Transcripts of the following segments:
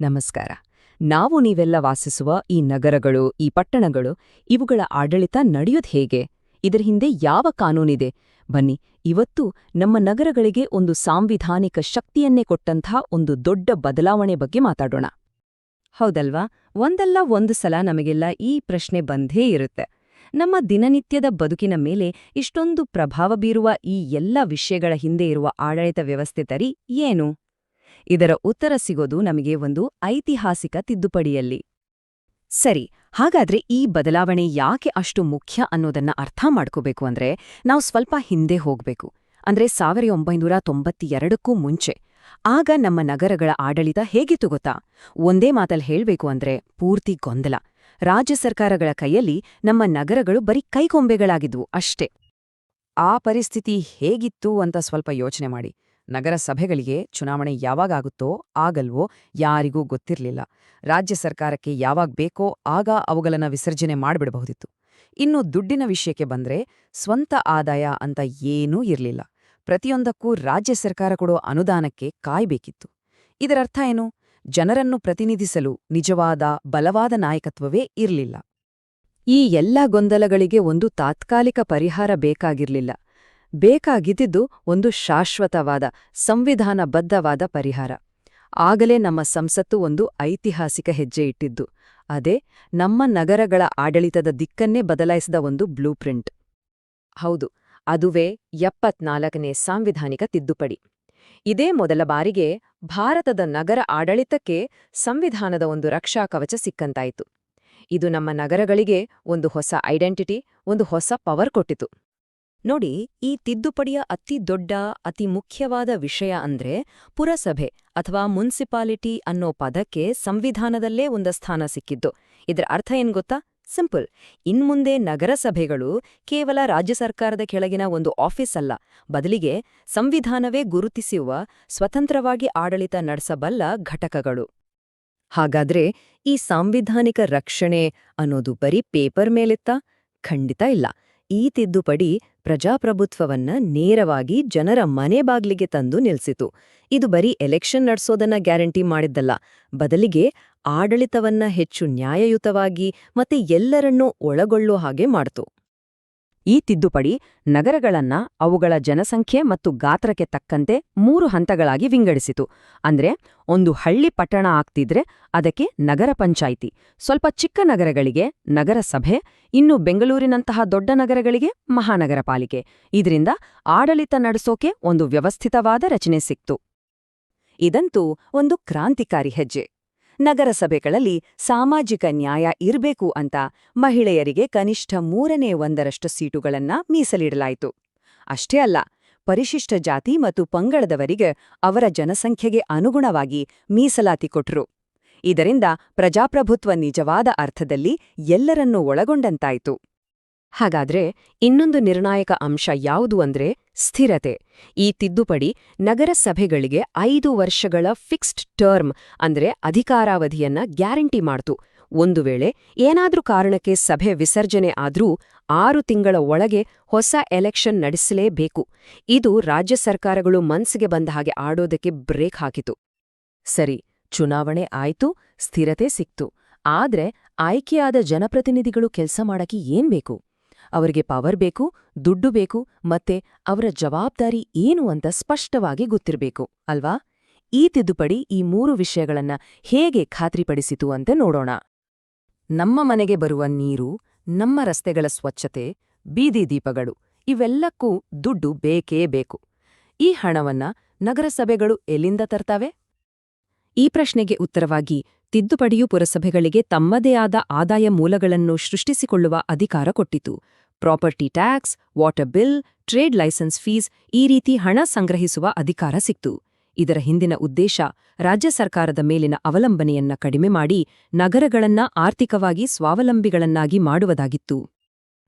ನಮಸ್ಕಾರ. ನಾವು ನೀವೆಲ್ಲ ವಾಸಿಸುವ ಈ ನಗರಗಳು, ಈ ಪಟ್ಟಣಗಳು, ಇವುಗಳ ಆಡಳಿತ ನಡೆಯೋದು ಹೇಗೆ? ಇದರ ಹಿಂದೆ ಯಾವ ಕಾನೂನಿದೆ? ಬನ್ನಿ, ಇವತ್ತು ನಮ್ಮ ನಗರಗಳಿಗೆ ಒಂದು ಸಾಂವಿಧಾನಿಕ ಶಕ್ತಿಯನ್ನೇ ಕೊಟ್ಟಂಥ ಒಂದು ದೊಡ್ಡ ಬದಲಾವಣೆ ಬಗ್ಗೆ ಮಾತಾಡೋಣ. ಹೌದಲ್ವಾ? ಒಂದಲ್ಲ ಒಂದು ಸಲ ನಮಗೆಲ್ಲ ಈ ಪ್ರಶ್ನೆ ಬಂದೇ ಇರುತ್ತೆ. ನಮ್ಮ ದಿನನಿತ್ಯದ ಬದುಕಿನ ಮೇಲೆ ಇಷ್ಟೊಂದು ಪ್ರಭಾವ ಬೀರುವ ಈ ಎಲ್ಲ ವಿಷಯಗಳ ಹಿಂದೆ ಇರುವ ಆಡಳಿತ ವ್ಯವಸ್ಥೆ ತರಿ ಏನು? ಇದರ ಉತ್ತರ ಸಿಗೋದು ನಮಗೆ ಒಂದು ಐತಿಹಾಸಿಕ ತಿದ್ದುಪಡಿಯಲ್ಲಿ. ಸರಿ, ಹಾಗಾದ್ರೆ ಈ ಬದಲಾವಣೆ ಯಾಕೆ ಅಷ್ಟು ಮುಖ್ಯ ಅನ್ನೋದನ್ನ ಅರ್ಥ ಮಾಡ್ಕೋಬೇಕು ಅಂದ್ರೆ ನಾವು ಸ್ವಲ್ಪ ಹಿಂದೆ ಹೋಗ್ಬೇಕು. ಅಂದ್ರೆ ಸಾವಿರದ ಒಂಬೈನೂರ ತೊಂಬತ್ತೆರಡಕ್ಕೂ ಮುಂಚೆ. ಆಗ ನಮ್ಮ ನಗರಗಳ ಆಡಳಿತ ಹೇಗಿತ್ತು ಗೊತ್ತಾ? ಒಂದೇ ಮಾತಲ್ಲಿ ಹೇಳ್ಬೇಕು ಅಂದ್ರೆ ಪೂರ್ತಿ ಗೊಂದಲ. ರಾಜ್ಯ ಸರ್ಕಾರಗಳ ಕೈಯಲ್ಲಿ ನಮ್ಮ ನಗರಗಳು ಬರೀ ಕೈಕೊಂಬೆಗಳಾಗಿದ್ವು ಅಷ್ಟೇ. ಆ ಪರಿಸ್ಥಿತಿ ಹೇಗಿತ್ತು ಅಂತ ಸ್ವಲ್ಪ ಯೋಚನೆ ಮಾಡಿ. ನಗರ ಸಭೆಗಳಿಗೆ ಚುನಾವಣೆ ಯಾವಾಗಾಗುತ್ತೋ ಆಗಲ್ವೋ ಯಾರಿಗೂ ಗೊತ್ತಿರಲಿಲ್ಲ. ರಾಜ್ಯ ಸರ್ಕಾರಕ್ಕೆ ಯಾವಾಗ ಬೇಕೋ ಆಗ ಅವುಗಳನ್ನು ವಿಸರ್ಜನೆ ಮಾಡಿಬಿಡಬಹುದಿತ್ತು. ಇನ್ನು ದುಡ್ಡಿನ ವಿಷಯಕ್ಕೆ ಬಂದ್ರೆ ಸ್ವಂತ ಆದಾಯ ಅಂತ ಏನೂ ಇರಲಿಲ್ಲ. ಪ್ರತಿಯೊಂದಕ್ಕೂ ರಾಜ್ಯ ಸರ್ಕಾರ ಕೊಡೋ ಅನುದಾನಕ್ಕೆ ಕಾಯ್ಬೇಕಿತ್ತು. ಇದರರ್ಥ ಏನು? ಜನರನ್ನು ಪ್ರತಿನಿಧಿಸಲು ನಿಜವಾದ, ಬಲವಾದ ನಾಯಕತ್ವವೇ ಇರಲಿಲ್ಲ. ಈ ಎಲ್ಲ ಗೊಂದಲಗಳಿಗೆ ಒಂದು ತಾತ್ಕಾಲಿಕ ಪರಿಹಾರ ಬೇಕಾಗಿರ್ಲಿಲ್ಲ. ಬೇಕಾಗಿದ್ದಿದ್ದು ಒಂದು ಶಾಶ್ವತವಾದ, ಸಂವಿಧಾನಬದ್ಧವಾದ ಪರಿಹಾರ. ಆಗಲೇ ನಮ್ಮ ಸಂಸತ್ತು ಒಂದು ಐತಿಹಾಸಿಕ ಹೆಜ್ಜೆ ಇಟ್ಟಿದ್ದು. ಅದೇ, ನಮ್ಮ ನಗರಗಳ ಆಡಳಿತದ ದಿಕ್ಕನ್ನೇ ಬದಲಾಯಿಸಿದ ಒಂದು ಬ್ಲೂ ಪ್ರಿಂಟ್. ಹೌದು, ಅದುವೇ ಎಪ್ಪತ್ನಾಲ್ಕನೇ ಸಾಂವಿಧಾನಿಕ ತಿದ್ದುಪಡಿ. ಇದೇ ಮೊದಲ ಬಾರಿಗೆ ಭಾರತದ ನಗರ ಆಡಳಿತಕ್ಕೆ ಸಂವಿಧಾನದ ಒಂದು ರಕ್ಷಾ ಕವಚ ಸಿಕ್ಕಂತಾಯಿತು. ಇದು ನಮ್ಮ ನಗರಗಳಿಗೆ ಒಂದು ಹೊಸ ಐಡೆಂಟಿಟಿ, ಒಂದು ಹೊಸ ಪವರ್ ಕೊಟ್ಟಿತು. ನೋಡಿ, ಈ ತಿದ್ದುಪಡಿಯ ಅತಿ ದೊಡ್ಡ, ಅತಿ ಮುಖ್ಯವಾದ ವಿಷಯ ಅಂದ್ರೆ ಪುರಸಭೆ ಅಥವಾ ಮುನ್ಸಿಪಾಲಿಟಿ ಅನ್ನೋ ಪದಕ್ಕೆ ಸಂವಿಧಾನದಲ್ಲೇ ಒಂದು ಸ್ಥಾನ ಸಿಕ್ಕಿದ್ದು. ಇದರ ಅರ್ಥ ಏನ್ ಗೊತ್ತಾ? ಸಿಂಪಲ್. ಇನ್ಮುಂದೆ ನಗರಸಭೆಗಳು ಕೇವಲ ರಾಜ್ಯ ಸರ್ಕಾರದ ಕೆಳಗಿನ ಒಂದು ಆಫೀಸ್ ಅಲ್ಲ. ಬದಲಿಗೆ ಸಂವಿಧಾನವೇ ಗುರುತಿಸುವ ಸ್ವತಂತ್ರವಾಗಿ ಆಡಳಿತ ನಡೆಸಬಲ್ಲ ಘಟಕಗಳು. ಹಾಗಾದ್ರೆ ಈ ಸಾಂವಿಧಾನಿಕ ರಕ್ಷಣೆ ಅನ್ನೋದು ಬರೀ ಪೇಪರ್ ಮೇಲಿತ್ತ? ಖಂಡಿತ ಇಲ್ಲ. ಈ ತಿದ್ದುಪಡಿ ಪ್ರಜಾಪ್ರಭುತ್ವವನ್ನ ನೇರವಾಗಿ ಜನರ ಮನೆ ಬಾಗ್ಲಿಗೆ ತಂದು ನಿಲ್ಸಿತು. ಇದು ಬರೀ ಎಲೆಕ್ಷನ್ ನಡೆಸೋದನ್ನ ಗ್ಯಾರಂಟಿ ಮಾಡಿದ್ದಲ್ಲ. ಬದಲಿಗೆ ಆಡಳಿತವನ್ನ ಹೆಚ್ಚು ನ್ಯಾಯಯುತವಾಗಿ ಮತ್ತೆ ಎಲ್ಲರನ್ನೂ ಒಳಗೊಳ್ಳೋ ಹಾಗೆ ಮಾಡ್ತು. ಈ ತಿದ್ದುಪಡಿ ನಗರಗಳನ್ನ ಅವುಗಳ ಜನಸಂಖ್ಯೆ ಮತ್ತು ಗಾತ್ರಕ್ಕೆ ತಕ್ಕಂತೆ ಮೂರು ಹಂತಗಳಾಗಿ ವಿಂಗಡಿಸಿತು. ಅಂದ್ರೆ ಒಂದು ಹಳ್ಳಿ ಪಟ್ಟಣ ಆಗ್ತಿದ್ರೆ ಅದಕ್ಕೆ ನಗರ ಪಂಚಾಯಿತಿ, ಸ್ವಲ್ಪ ಚಿಕ್ಕ ನಗರಗಳಿಗೆ ನಗರಸಭೆ ಇನ್ನು ಬೆಂಗಳೂರಿನಂತಹ ದೊಡ್ಡ ನಗರಗಳಿಗೆ ಮಹಾನಗರ ಪಾಲಿಕೆ. ಇದರಿಂದ ಆಡಳಿತ ನಡೆಸೋಕೆ ಒಂದು ವ್ಯವಸ್ಥಿತವಾದ ರಚನೆ ಸಿಕ್ತು. ಇದಂತೂ ಒಂದು ಕ್ರಾಂತಿಕಾರಿ ಹೆಜ್ಜೆ. ನಗರಸಭೆಗಳಲ್ಲಿ ಸಾಮಾಜಿಕ ನ್ಯಾಯ ಇರಬೇಕು ಅಂತ ಮಹಿಳೆಯರಿಗೆ ಕನಿಷ್ಠ ಮೂರನೇ ಒಂದರಷ್ಟು ಸೀಟುಗಳನ್ನ ಮೀಸಲಿಡಲಾಯಿತು. ಅಷ್ಟೇ ಅಲ್ಲ, ಪರಿಶಿಷ್ಟ ಜಾತಿ ಮತ್ತು ಪಂಗಡದವರಿಗೆ ಅವರ ಜನಸಂಖ್ಯೆಗೆ ಅನುಗುಣವಾಗಿ ಮೀಸಲಾತಿ ಕೊಟ್ರು. ಇದರಿಂದ ಪ್ರಜಾಪ್ರಭುತ್ವ ನಿಜವಾದ ಅರ್ಥದಲ್ಲಿ ಎಲ್ಲರನ್ನೂ ಒಳಗೊಂಡಂತಾಯಿತು. ಹಾಗಾದ್ರೆ ಇನ್ನೊಂದು ನಿರ್ಣಾಯಕ ಅಂಶ ಯಾವುದು ಅಂದ್ರೆ ಸ್ಥಿರತೆ. ಈ ತಿದ್ದುಪಡಿ ನಗರ ಸಭೆಗಳಿಗೆ ಐದು ವರ್ಷಗಳ ಫಿಕ್ಸ್ಡ್ ಟರ್ಮ್ ಅಂದ್ರೆ ಅಧಿಕಾರಾವಧಿಯನ್ನ ಗ್ಯಾರಂಟಿ ಮಾಡ್ತು. ಒಂದು ವೇಳೆ ಏನಾದ್ರೂ ಕಾರಣಕ್ಕೆ ಸಭೆ ವಿಸರ್ಜನೆ ಆದ್ರೂ ಆರು ತಿಂಗಳ ಒಳಗೆ ಹೊಸ ಎಲೆಕ್ಷನ್ ನಡೆಸಲೇಬೇಕು. ಇದು ರಾಜ್ಯ ಸರ್ಕಾರಗಳು ಮನ್ಸಿಗೆ ಬಂದ ಹಾಗೆ ಆಡೋದಕ್ಕೆ ಬ್ರೇಕ್ ಹಾಕಿತು. ಸರಿ, ಚುನಾವಣೆ ಆಯ್ತು, ಸ್ಥಿರತೆ ಸಿಕ್ತು. ಆದ್ರೆ ಆಯ್ಕೆಯಾದ ಜನಪ್ರತಿನಿಧಿಗಳು ಕೆಲಸ ಮಾಡಕ್ಕೆ ಏನ್ ಬೇಕು ಅವರಿಗೆ ಪವರ್ ಬೇಕು, ದುಡ್ಡು ಬೇಕು, ಮತ್ತೆ ಅವರ ಜವಾಬ್ದಾರಿ ಏನು ಅಂತ ಸ್ಪಷ್ಟವಾಗಿ ಗೊತ್ತಿರಬೇಕು, ಅಲ್ವಾ? ಈ ತಿದ್ದುಪಡಿ ಈ ಮೂರು ವಿಷಯಗಳನ್ನ ಹೇಗೆ ಖಾತ್ರಿಪಡಿಸಿತು ಅಂತ ನೋಡೋಣ. ನಮ್ಮ ಮನೆಗೆ ಬರುವ ನೀರು, ನಮ್ಮ ರಸ್ತೆಗಳ ಸ್ವಚ್ಛತೆ, ಬೀದಿ ದೀಪಗಳು, ಇವೆಲ್ಲಕ್ಕೂ ದುಡ್ಡು ಬೇಕೇ ಬೇಕು. ಈ ಹಣವನ್ನ ನಗರಸಭೆಗಳು ಎಲ್ಲಿಂದ ತರ್ತಾವೆ? ಈ ಪ್ರಶ್ನೆಗೆ ಉತ್ತರವಾಗಿ ತಿದ್ದುಪಡಿಯು ಪುರಸಭೆಗಳಿಗೆ ತಮ್ಮದೇ ಆದ ಆದಾಯ ಮೂಲಗಳನ್ನು ಸೃಷ್ಟಿಸಿಕೊಳ್ಳುವ ಅಧಿಕಾರ ಕೊಟ್ಟಿತು. Property tax, water bill, trade licence fees ಈ ರೀತಿ ಹಣ ಸಂಗ್ರಹಿಸುವ ಅಧಿಕಾರ ಸಿಕ್ತು. ಇದರ ಹಿಂದಿನ ಉದ್ದೇಶ ರಾಜ್ಯ ಸರ್ಕಾರದ ಮೇಲಿನ ಅವಲಂಬನೆಯನ್ನ ಕಡಿಮೆ ಮಾಡಿ ನಗರಗಳನ್ನ ಆರ್ಥಿಕವಾಗಿ ಸ್ವಾವಲಂಬಿಗಳನ್ನಾಗಿ ಮಾಡುವುದಾಗಿತ್ತು.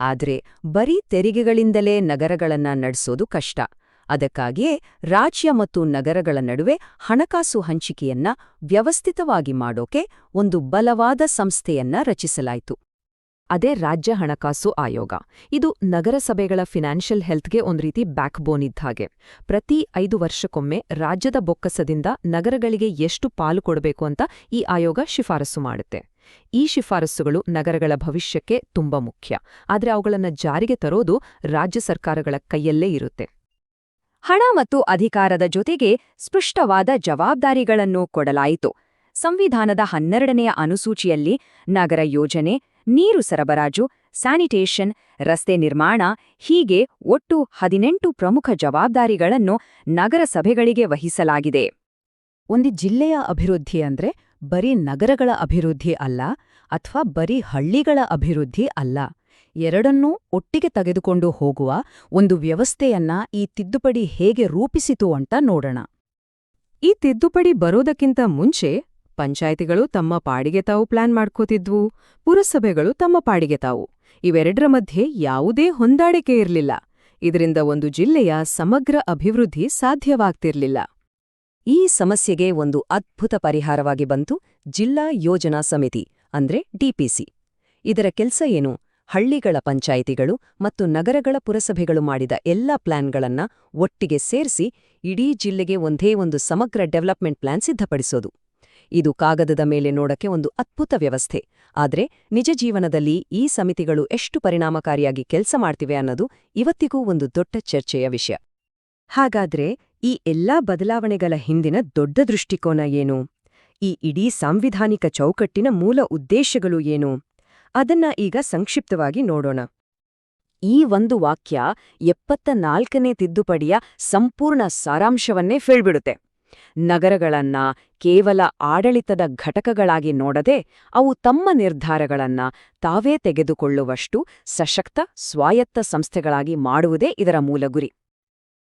ಆದರೆ ಬರೀ ತೆರಿಗೆಗಳಿಂದಲೇ ನಗರಗಳನ್ನ ನಡೆಸೋದು ಕಷ್ಟ. ಅದಕ್ಕಾಗಿಯೇ ರಾಜ್ಯ ಮತ್ತು ನಗರಗಳ ನಡುವೆ ಹಣಕಾಸು ಹಂಚಿಕೆಯನ್ನ ವ್ಯವಸ್ಥಿತವಾಗಿ ಮಾಡೋಕೆ ಒಂದು ಬಲವಾದ ಸಂಸ್ಥೆಯನ್ನ ರಚಿಸಲಾಯಿತು. ಅದೇ ರಾಜ್ಯ ಹಣಕಾಸು ಆಯೋಗ. ಇದು ನಗರಸಭೆಗಳ ಫಿನಾನ್ಷಿಯಲ್ ಹೆಲ್ತ್ಗೆ ಒಂದ್ ರೀತಿ ಬ್ಯಾಕ್ ಬೋನ್ ಇದ್ದ ಹಾಗೆ. ಪ್ರತಿ ಐದು ವರ್ಷಕ್ಕೊಮ್ಮೆ ರಾಜ್ಯದ ಬೊಕ್ಕಸದಿಂದ ನಗರಗಳಿಗೆ ಎಷ್ಟು ಪಾಲು ಕೊಡಬೇಕು ಅಂತ ಈ ಆಯೋಗ ಶಿಫಾರಸು ಮಾಡುತ್ತೆ. ಈ ಶಿಫಾರಸುಗಳು ನಗರಗಳ ಭವಿಷ್ಯಕ್ಕೆ ತುಂಬಾ ಮುಖ್ಯ. ಆದರೆ ಅವುಗಳನ್ನು ಜಾರಿಗೆ ತರೋದು ರಾಜ್ಯ ಸರ್ಕಾರಗಳ ಕೈಯಲ್ಲೇ ಇರುತ್ತೆ. ಹಣ ಮತ್ತು ಅಧಿಕಾರದ ಜೊತೆಗೆ ಸ್ಪಷ್ಟವಾದ ಜವಾಬ್ದಾರಿಗಳನ್ನು ಕೊಡಲಾಯಿತು. ಸಂವಿಧಾನದ ಹನ್ನೆರಡನೆಯ ಅನುಸೂಚಿಯಲ್ಲಿ ನಗರ ಯೋಜನೆ ನೀರು ಸರಬರಾಜು, ಸ್ಯಾನಿಟೇಷನ್, ರಸ್ತೆ ನಿರ್ಮಾಣ, ಹೀಗೆ ಒಟ್ಟು ಹದಿನೆಂಟು ಪ್ರಮುಖ ಜವಾಬ್ದಾರಿಗಳನ್ನು ನಗರಸಭೆಗಳಿಗೆ ವಹಿಸಲಾಗಿದೆ. ಒಂದು ಜಿಲ್ಲೆಯ ಅಭಿವೃದ್ಧಿ ಅಂದ್ರೆ ಬರೀ ನಗರಗಳ ಅಭಿವೃದ್ಧಿ ಅಲ್ಲ, ಅಥವಾ ಬರೀ ಹಳ್ಳಿಗಳ ಅಭಿವೃದ್ಧಿ ಅಲ್ಲ. ಎರಡನ್ನೂ ಒಟ್ಟಿಗೆ ತೆಗೆದುಕೊಂಡು ಹೋಗುವ ಒಂದು ವ್ಯವಸ್ಥೆಯನ್ನ ಈ ತಿದ್ದುಪಡಿ ಹೇಗೆ ರೂಪಿಸಿತು ಅಂತ ನೋಡೋಣ. ಈ ತಿದ್ದುಪಡಿ ಬರೋದಕ್ಕಿಂತ ಮುಂಚೆ ಪಂಚಾಯಿತಿಗಳು ತಮ್ಮ ಪಾಡಿಗೆ ತಾವು ಪ್ಲಾನ್ ಮಾಡ್ಕೋತಿದ್ವು, ಪುರಸಭೆಗಳು ತಮ್ಮ ಪಾಡಿಗೆ ತಾವು. ಇವೆರಡರ ಮಧ್ಯೆ ಯಾವುದೇ ಹೊಂದಾಣಿಕೆ ಇರಲಿಲ್ಲ. ಇದರಿಂದ ಒಂದು ಜಿಲ್ಲೆಯ ಸಮಗ್ರ ಅಭಿವೃದ್ಧಿ ಸಾಧ್ಯವಾಗ್ತಿರ್ಲಿಲ್ಲ. ಈ ಸಮಸ್ಯೆಗೆ ಒಂದು ಅದ್ಭುತ ಪರಿಹಾರವಾಗಿ ಬಂತು ಜಿಲ್ಲಾ ಯೋಜನಾ ಸಮಿತಿ, ಅಂದ್ರೆ ಡಿಪಿಸಿ ಇದರ ಕೆಲಸ ಏನು? ಹಳ್ಳಿಗಳ ಪಂಚಾಯಿತಿಗಳು ಮತ್ತು ನಗರಗಳ ಪುರಸಭೆಗಳು ಮಾಡಿದ ಎಲ್ಲ ಪ್ಲಾನ್ಗಳನ್ನ ಒಟ್ಟಿಗೆ ಸೇರಿಸಿ ಇಡೀ ಜಿಲ್ಲೆಗೆ ಒಂದೇ ಒಂದು ಸಮಗ್ರ ಡೆವಲಪ್ಮೆಂಟ್ ಪ್ಲಾನ್ ಸಿದ್ಧಪಡಿಸೋದು. ಇದು ಕಾಗದದ ಮೇಲೆ ನೋಡಕ್ಕೆ ಒಂದು ಅದ್ಭುತ ವ್ಯವಸ್ಥೆ. ಆದರೆ, ನಿಜ ಜೀವನದಲ್ಲಿ ಈ ಸಮಿತಿಗಳು ಎಷ್ಟು ಪರಿಣಾಮಕಾರಿಯಾಗಿ ಕೆಲಸ ಮಾಡ್ತಿವೆ ಅನ್ನೋದು ಇವತ್ತಿಗೂ ಒಂದು ದೊಡ್ಡ ಚರ್ಚೆಯ ವಿಷಯ. ಹಾಗಾದ್ರೆ, ಈ ಎಲ್ಲಾ ಬದಲಾವಣೆಗಳ ಹಿಂದಿನ ದೊಡ್ಡ ದೃಷ್ಟಿಕೋನ ಏನು? ಈ ಇಡೀ ಸಾಂವಿಧಾನಿಕ ಚೌಕಟ್ಟಿನ ಮೂಲ ಉದ್ದೇಶಗಳು ಏನು? ಅದನ್ನ ಈಗ ಸಂಕ್ಷಿಪ್ತವಾಗಿ ನೋಡೋಣ. ಈ ಒಂದು ವಾಕ್ಯ ಎಪ್ಪತ್ತ ನಾಲ್ಕನೇ ತಿದ್ದುಪಡಿಯ ಸಂಪೂರ್ಣ ಸಾರಾಂಶವನ್ನೇ ಹೇಳ್ಬಿಡುತ್ತೆ. ನಗರಗಳನ್ನ ಕೇವಲ ಆಡಳಿತದ ಘಟಕಗಳಾಗಿ ನೋಡದೆ ಅವು ತಮ್ಮ ನಿರ್ಧಾರಗಳನ್ನ ತಾವೇ ತೆಗೆದುಕೊಳ್ಳುವಷ್ಟು ಸಶಕ್ತ, ಸ್ವಾಯತ್ತ ಸಂಸ್ಥೆಗಳಾಗಿ ಮಾಡುವುದೇ ಇದರ ಮೂಲ ಗುರಿ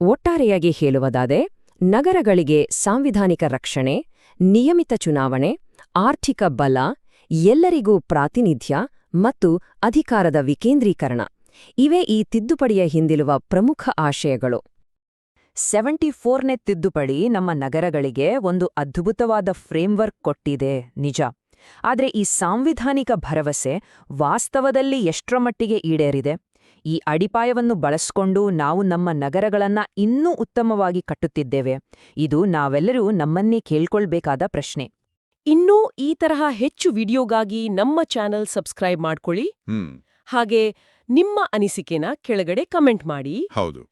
ಒಟ್ಟಾರೆಯಾಗಿ ಹೇಳುವುದಾದರೆ, ನಗರಗಳಿಗೆ ಸಾಂವಿಧಾನಿಕ ರಕ್ಷಣೆ, ನಿಯಮಿತ ಚುನಾವಣೆ, ಆರ್ಥಿಕ ಬಲ, ಎಲ್ಲರಿಗೂ ಪ್ರಾತಿನಿಧ್ಯ ಮತ್ತು ಅಧಿಕಾರದ ವಿಕೇಂದ್ರೀಕರಣ. ಇವೇ ಈ ತಿದ್ದುಪಡಿಯ ಹಿಂದಿರುವ ಪ್ರಮುಖ ಆಶಯಗಳು. ಸೆವೆಂಟಿ ಫೋರ್ನೇ ತಿದ್ದುಪಡಿ ನಮ್ಮ ನಗರಗಳಿಗೆ ಒಂದು ಅದ್ಭುತವಾದ ಫ್ರೇಮ್ವರ್ಕ್ ಕೊಟ್ಟಿದೆ. ನಿಜ. ಆದರೆ ಈ ಸಾಂವಿಧಾನಿಕ ಭರವಸೆ ವಾಸ್ತವದಲ್ಲಿ ಎಷ್ಟರ ಮಟ್ಟಿಗೆ ಈಡೇರಿದೆ? ಈ ಅಡಿಪಾಯವನ್ನು ಬಳಸ್ಕೊಂಡು ನಾವು ನಮ್ಮ ನಗರಗಳನ್ನ ಇನ್ನೂ ಉತ್ತಮವಾಗಿ ಕಟ್ಟುತ್ತಿದ್ದೇವೆ. ಇದು ನಾವೆಲ್ಲರೂ ನಮ್ಮನ್ನೇ ಕೇಳ್ಕೊಳ್ಬೇಕಾದ ಪ್ರಶ್ನೆ. ಇನ್ನೂ ಈ ತರಹ ಹೆಚ್ಚು ವಿಡಿಯೋಗಾಗಿ ನಮ್ಮ ಚಾನೆಲ್ ಸಬ್ಸ್ಕ್ರೈಬ್ ಮಾಡ್ಕೊಳ್ಳಿ. ಹಾಗೆ ನಿಮ್ಮ ಅನಿಸಿಕೆನ ಕೆಳಗಡೆ ಕಮೆಂಟ್ ಮಾಡಿ. ಹೌದು.